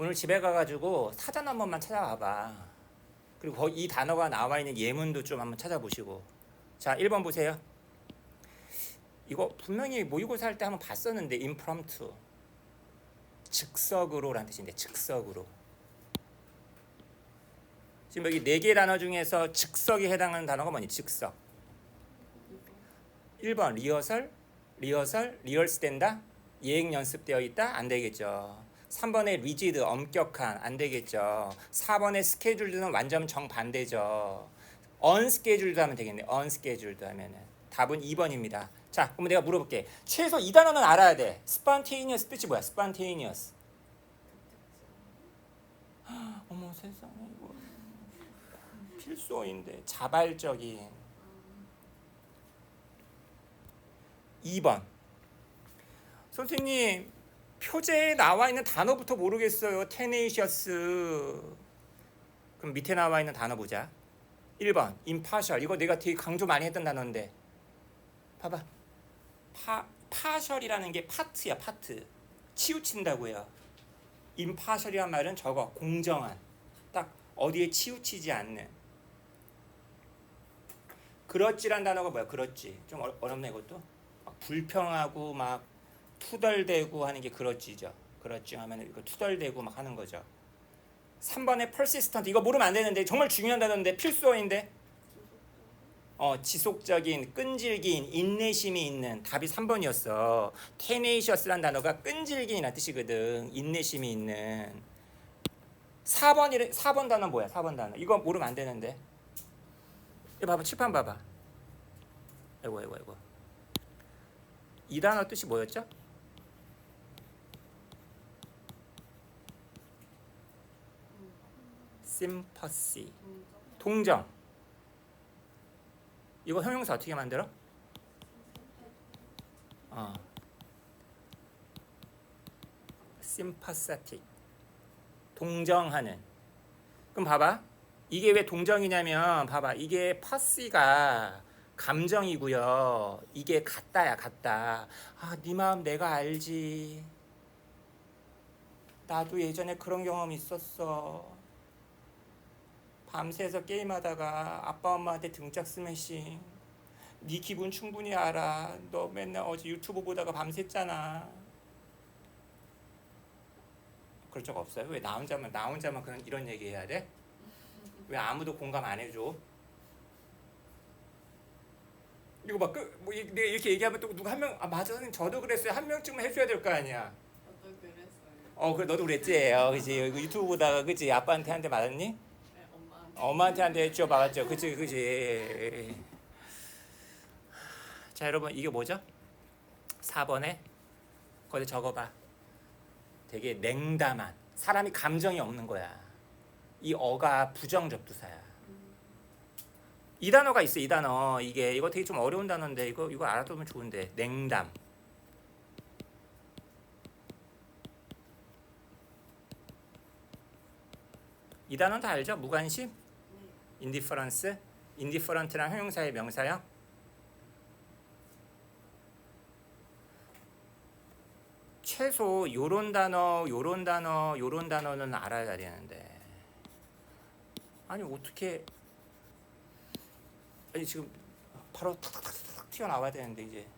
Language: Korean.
오늘 집에 가가지고 사전 한 번만 찾아와봐. 그리고 이 단어가 나와 있는 예문도 좀 한번 찾아보시고. 자, 1번 보세요. 이거 분명히 모의고사 할 때 한번 봤었는데 impromptu. 즉석으로라는 뜻인데 즉석으로. 지금 여기 네 개 단어 중에서 즉석에 해당하는 단어가 뭐니? 즉석. 1번 리허설, 리허설, 리얼스 된다. 예행 연습되어 있다? 안 되겠죠. 3번에 리지드 엄격한 안 되겠죠. 4번에 스케줄드는 완전 정반대죠. 언스케줄드 하면 되겠네. 언스케줄드 하면은 답은 2번입니다. 자, 그럼 내가 물어볼게. 최소 이 단어는 알아야 돼. spontaneous 뜻이 뭐야? spontaneous. 어머 세상에 이거 필수어인데 자발적인 2번 선생님 표제에 나와 있는 단어부터 모르겠어요. 테네이셔스. 그럼 밑에 나와 있는 단어 보자. 1번 impartial. 이거 내가 되게 강조 많이 했던 단어인데. 봐봐. 파 파셜이라는 게 파트야, 파트. 치우친다고요. impartial이란 말은 저거 공정한. 딱 어디에 치우치지 않는. 그렇지란 단어가 뭐야? 그렇지. 좀 어, 어렵네 이것도. 막 불평하고 막 투덜대고 하는 게 그렇지죠. 그렇지 하면 이거 투덜대고 막 하는 거죠. 3번에 persistent 이거 모르면 안 되는데 정말 중요한 단어인데 필수어인데 어 지속적인 끈질긴 인내심이 있는 답이 3번이었어. tenacious란 단어가 끈질긴이라는 뜻이거든. 인내심이 있는 4번이 4번 단어 뭐야? 4번 단어 이거 모르면 안 되는데 이거 봐봐 칠판 봐봐. 아이고 아이고 아이고 이 단어 뜻이 뭐였죠? Sympathy 동정. 이거 형용사 어떻게 만들어? 어. sympathetic. 동정하는. 그럼 봐봐. 이게 왜 동정이냐면 봐봐. 이게 파시가 감정이고요. 이게 같다야 같다. 아네 마음 내가 알지. 나도 예전에 그런 경험 있었어 밤새서 게임하다가 아빠 엄마한테 등짝 스매싱 네 기분 충분히 알아 너 맨날 어제 유튜브 보다가 밤샜잖아 그럴 적 없어요? 왜 나 혼자만 나 혼자만 그런 이런 얘기 해야 돼? 왜 아무도 공감 안 해줘? 이거 막 그, 뭐 이- 내가 이렇게 얘기하면 또 누가 한 명 아 맞아 선생님 저도 그랬어요 한 명쯤은 해줘야 될 거 아니야 저도 그랬어요. 어 그래 너도 그랬지 어 그지 이거 유튜브 보다가 그지 아빠한테 한 대 맞았니? 네, 엄마한테. 한대 했죠 맞았죠 그치 그치. 자 여러분 이게 뭐죠? 4번에 거기 적어봐. 되게 냉담한 사람이 감정이 없는 거야. 이 어가 부정 접두사야. 이 단어가 있어 이 단어. 이게 이거 되게 좀 어려운 단어인데 이거 이거 알아두면 좋은데. 냉담 이 단어는 다 알죠? 무관심 네. 인디퍼런스 인디퍼런트랑 형용사의 명사형 최소 요런 단어 요런 단어 요런 단어는 알아야 되는데 아니 어떻게 아니 지금 바로 탁탁탁탁 튀어나와야 되는데 이제